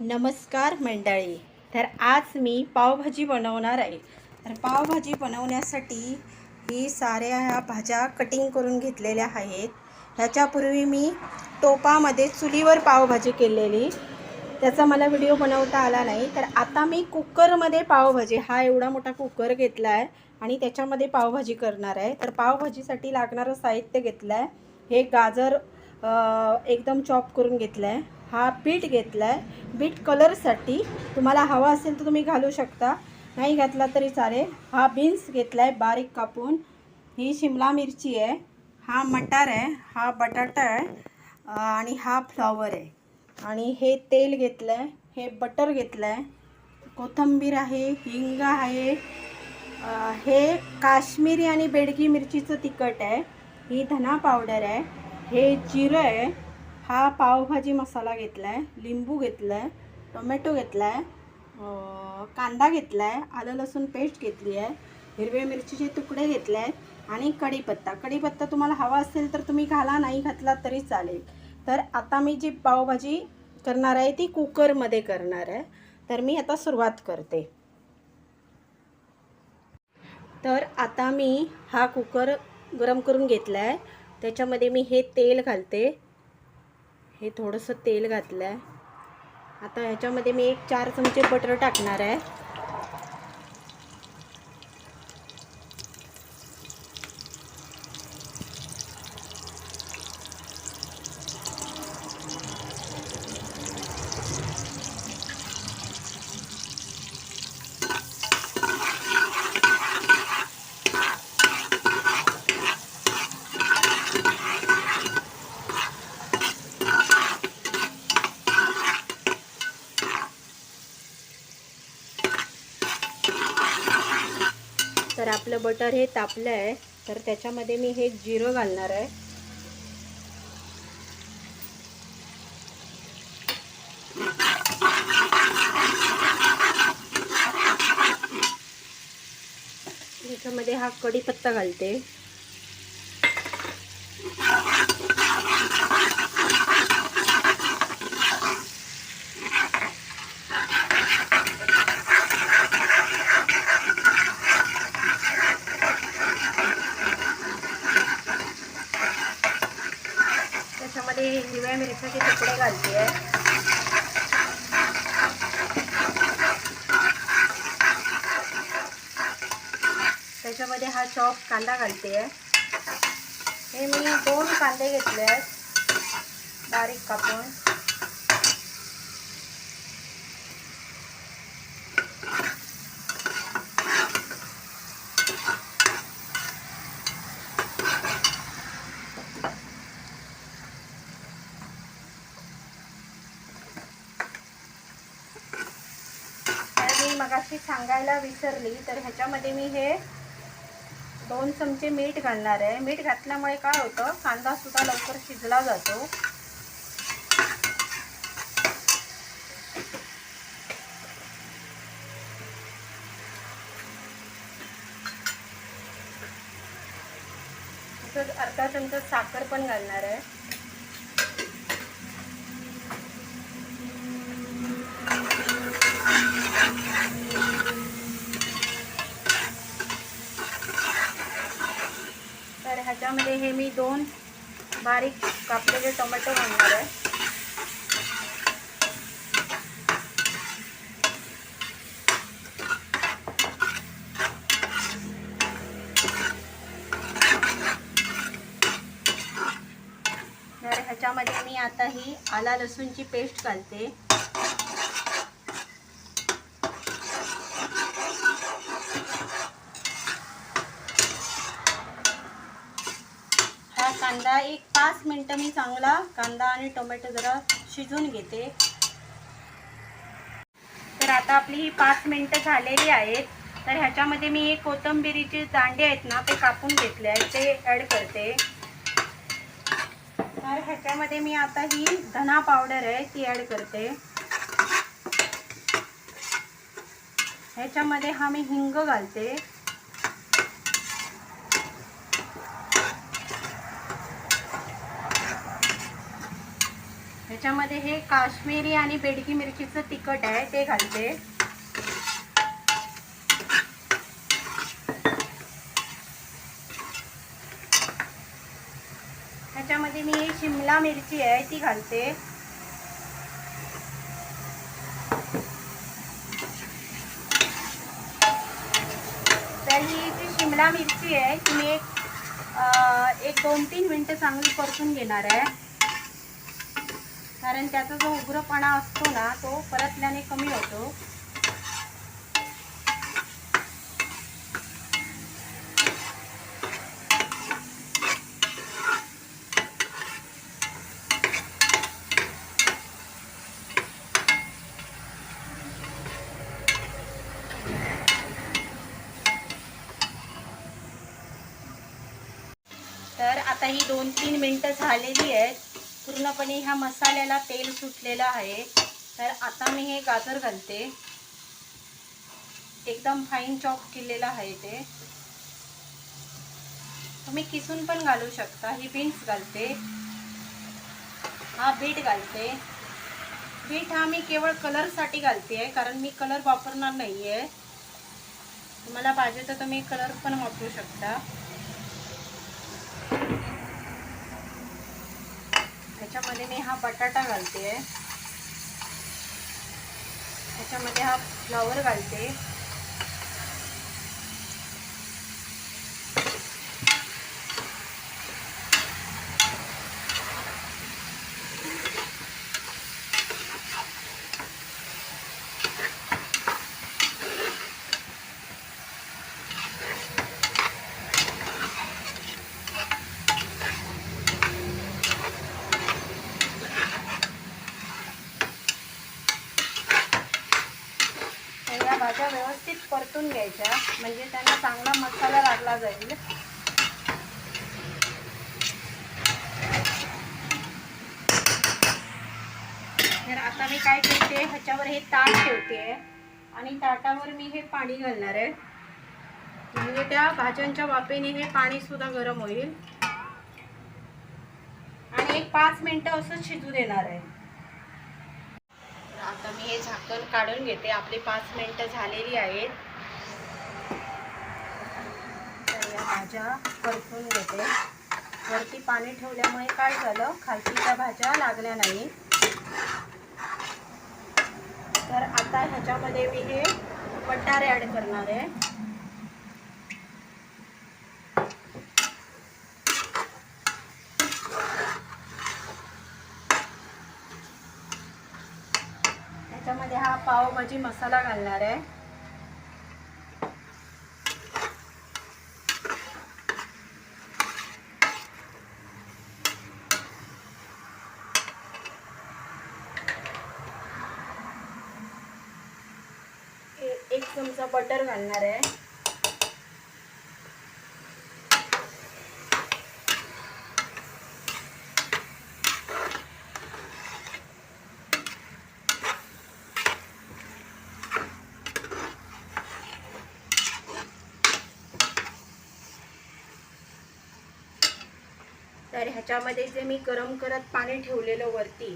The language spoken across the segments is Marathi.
नमस्कार मंडळी. तर आज मी पावभाजी बनवणार आहे. तर पावभाजी बनवण्यासाठी ही साऱ्या ह्या भाज्या कटिंग करून घेतलेल्या आहेत. ह्याच्यापूर्वी मी टोपामध्ये चुलीवर पावभाजी केलेली. त्याचा मला व्हिडिओ बनवता आला नाही. तर आता मी कुकरमध्ये पावभाजी हा एवढा मोठा कुकर घेतला आहे आणि त्याच्यामध्ये पावभाजी करणार आहे. तर पावभाजीसाठी लागणारं साहित्य घेतलं आहे हे गाजर एकदम चॉप करून घेतलं आहे हा बीट घेतला आहे बीट कलरसाठी. तुम्हाला हवा असेल तर तुम्ही घालू शकता. नाही घातला तरी चालेल. हा बीन्स घेतला आहे बारीक कापून. ही शिमला मिरची आहे. हा मटार आहे. हा बटाटा आहे. आणि हा फ्लॉवर आहे. आणि हे तेल घेतलं आहे हे बटर घेतलं आहे कोथिंबीर आहे हिंग आहे. हे काश्मीरी आणि बेडगी मिरचीचं तिखट आहे. ही धना पावडर आहे. हे जिरं आहे. हा पावभाजी मसाला घेतला आहे लिंबू घेतला आहे टोमॅटो घेतला आहे कांदा घेतला आहे आलं लसूण पेस्ट घेतली आहे हिरव्या मिरचीचे तुकडे घेतले आहेत आणि कढीपत्ता. कढीपत्ता तुम्हाला हवा असेल तर तुम्ही घाला नाही घातला तरी चालेल. तर आता मी जी पावभाजी करणार आहे ती कुकरमध्ये करणार आहे. तर मी आता सुरुवात करते. तर आता मी हा कुकर गरम करून घेतला आहे त्याच्यामध्ये मी हे तेल घालते. हे थोडंसं तेल घातलं आहे आता ह्याच्यामध्ये मी एक चार चमचे बटर टाकणार आहे तर आपलं बटर हे तापलं आहे तर त्याच्यामध्ये मी हे जिरं घालणार आहे. त्याच्यामध्ये हा कढीपत्ता घालते. त्याच्यामध्ये हिरव्या मिरच्याचे तुकडे घालते. आहे त्याच्यामध्ये हा चॉप कांदा घालते. आहे हे मी दोन कांदे घेतले आहेत बारीक कापून तर मी मगाशी सांगायला विसरली तर ह्याच्यामध्ये मी हे दोन चमचे मीठ घालणार आहे. मीठ घातल्यामुळे काय होतं कांदा सुद्धा लवकर शिजला जातो. तसंच अर्धा चमचा साखर पण घालणार आहे. तर हे मी दोन बारीक कापलेले टोमॅटो घालणार आहे. तर ह्याच्यामध्ये मी आता ही आला लसूणची पेस्ट घालते. आता एक पाच मिनटं मी चांगला कांदा आणि टोमॅटो जरा शिजून घेते. तर आता आपली ही पाच मिनटं झालेली आहेत. तर ह्याच्यामध्ये मी एक कोथिंबिरीचे दांडे आहेत ना ते कापून घेतले आहेत ते ॲड करते. तर ह्याच्यामध्ये मी आता ही धना पावडर आहे ती ॲड करते. ह्याच्यामध्ये हा मी हिंग घालते. ह्याच्यामध्ये हे काश्मीरी आणि बेडगी मिरचीचं तिखट आहे ते घालते. ह्याच्यामध्ये मी शिमला मिरची आहे ती घालते. तर ही जी शिमला मिरची आहे ती मी एक एक दोन तीन मिनटं चांगली परतून घेणार आहे. कारण त्याचा जो उग्रपणा असतो ना तो परतल्याने कमी होतो. तर आता ही दोन तीन मिनटं झालेली आहेत. पूर्णपणे ह्या मसाल्याला तेल सुटलेलं आहे. तर आता मी हे गाजर घालते. एकदम फाईन चॉप केलेलं आहे ते. तुम्ही किसून पण घालू शकता. ही बीन्स घालते. हा बीट घालते. बीट हा मी केवळ कलरसाठी घालते आहे कारण मी कलर वापरणार नाही आहे तुम्हाला पाहिजे तर तुम्ही कलर पण वापरू शकता. ह्याच्यामध्ये मी हा बटाटा घालते. ह्याच्यामध्ये हा फ्लॉवर घालते तर या भाज्या व्यवस्थित परतून घ्यायच्या म्हणजे त्यांना चांगला मसाला लागला जाईल तर आता मी काय करते ह्याच्यावर हे ताट ठेवते. आणि ताटावर मी हे पाणी घालणार आहे. म्हणजे त्या भाज्यांच्या वाफेने हे पाणी सुद्धा गरम होईल. आणि एक पाच मिनिटं असं शिजू देणार आहे. आता मी हे झाकण काढून घेते. आपली पाच मिनिटं झालेली आहेत. तर या भाज्या परतून घेते. वरती पाणी ठेवल्यामुळे काय झालं? खालची त्या भाज्या लागल्या नाही तर आता ह्याच्यामध्ये मी हे बटारे ॲड करणार आहे. त्याच्यामध्ये हा पावभाजी मसाला घालणार आहे ए- एक चमचा बटर घालणार आहे. तर ह्याच्यामध्ये जे मी गरम करत पाणी ठेवलेलं वरती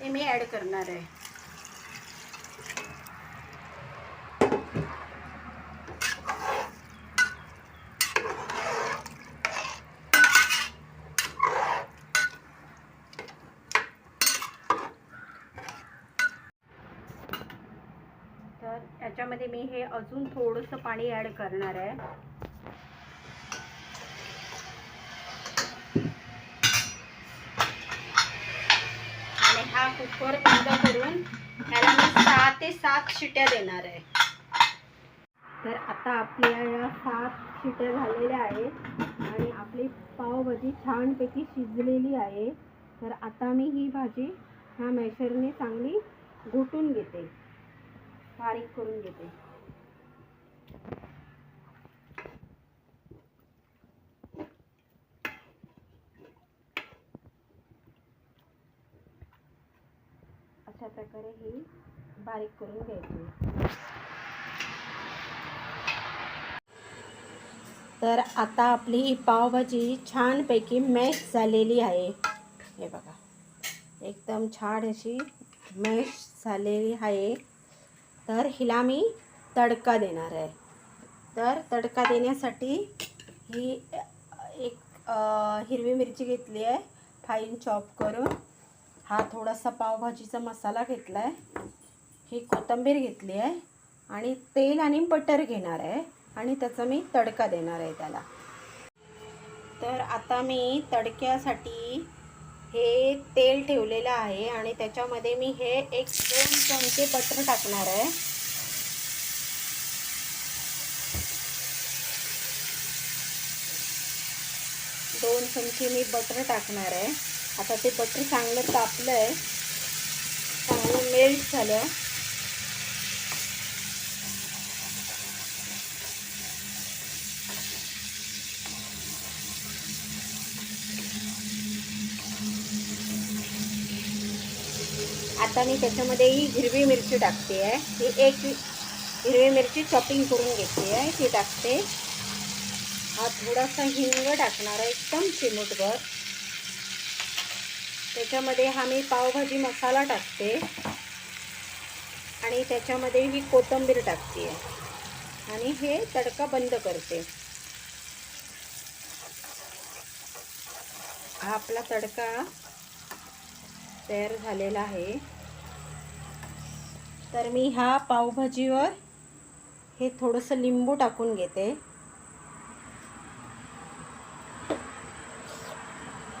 ते मी ॲड करणार आहे. त्याच्यामध्ये मी हे अजून थोडंसं पाणी ॲड करणार आहे. आणि हा कुकर बंद करून ह्याला मी सहा ते सात शिट्या देणार आहे. तर आता आपल्या या सात शिट्या झालेल्या आहेत आणि आपली पावभाजी छानपैकी शिजलेली आहे. तर आता मी ही भाजी ह्या मॅशरने चांगली घोटून घेते. बारीक करून घेते अशा प्रकारे ही बारीक करून घ्यायची तर आता आपली पावभाजी छानपैकी मॅश झालेली आहे। हे बघा, एकदम छान अशी मॅश झालेली आहे। तर हिला मी तडका देणार आहे. तर तडका देण्यासाठी ही एक हिरवी मिरची घेतली आहे. फाईन चॉप करून. हा थोडासा पावभाजीचा मसाला घेतला आहे ही कोथिंबीर घेतली आहे. आणि तेल आणि बटर घेणार आहे. आणि त्याचा मी तडका देणार आहे त्याला. तर आता मी तडक्यासाठी हे तेल ठेवलेलं आहे. आणि त्याच्यामध्ये मी हे एक दोन चमचे बटर टाकणार आहे. दोन चमचे मी बटर टाकणार आहे. आता ते बटर चांगलं तापलं आहे चांगलं मेल्ट झालं. आता मी त्याच्यामध्ये ही हिरवी मिरची टाकते आहे ही एक हिरवी मिरची चॉपिंग करून घेतली आहे ती टाकते. हा थोडासा हिंग टाकणार आहे. एकदम चिमूटभर. त्याच्यामध्ये हा मी पावभाजी मसाला टाकते. आणि त्याच्यामध्ये ही कोथिंबीर टाकते आहे आणि हे तडका बंद करते. हा आपला तडका तयार झालेला आहे. तर मी ह्या पावभाजीवर हे थोडंसं लिंबू टाकून घेते.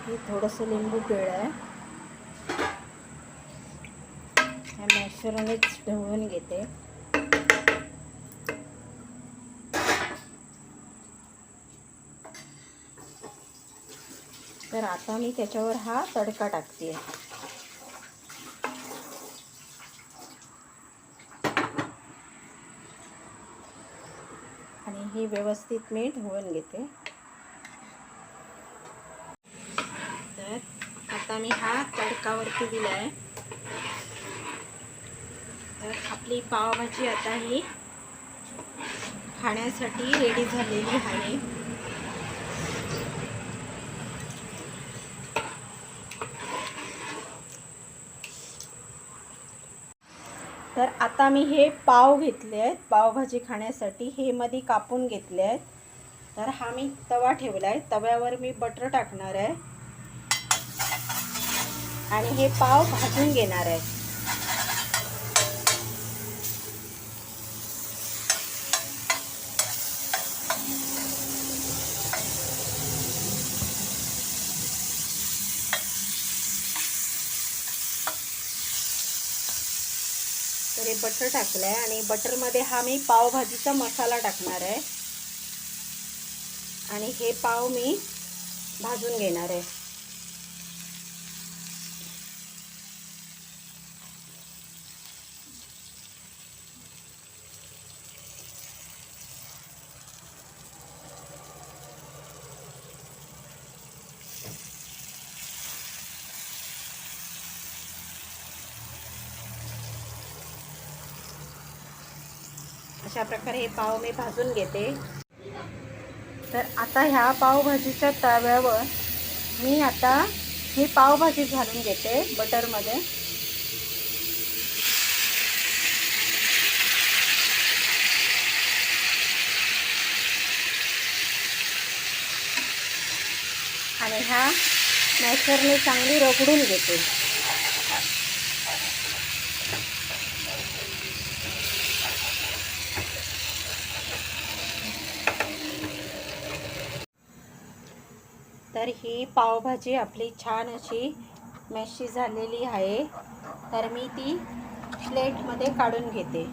हे थोडंसं लिंबू पिळं आहे. ह्या मॅशरनेच ढवळून घेते. तर आता मी त्याच्यावर हा तडका टाकते आणि ही व्यवस्थित मी ढवळून घेते. तर आता मी हा तडकावरती दिला आहे तर आपली पावभाजी आता ही खाण्यासाठी रेडी झालेली आहे. तर आता मी हे पाव घेतले आहेत पावभाजी खाण्यासाठी. हे मध्ये कापून घेतले आहेत. तर हा मी तवा ठेवला आहे तव्यावर मी बटर टाकणार आहे. आणि हे पाव भाजून घेणार आहे. बटर टाकलं आहे आणि बटरमध्ये हा मी पावभाजीचा मसाला टाकणार आहे. आणि हे पाव मी भाजून घेणार आहे. प्रकारे हे पाव मी भाजून घेते. तर आता ह्या पावभाजीच्या तव्यावर मी आता ही पावभाजी घालून घेते बटरमध्ये. आणि ह्या मॅशरने चांगली रगडून घेते. तर ही पावभाजी आपली छान अशी मॅशी झालेली आहे. तर मी ती प्लेटमध्ये काढून घेते.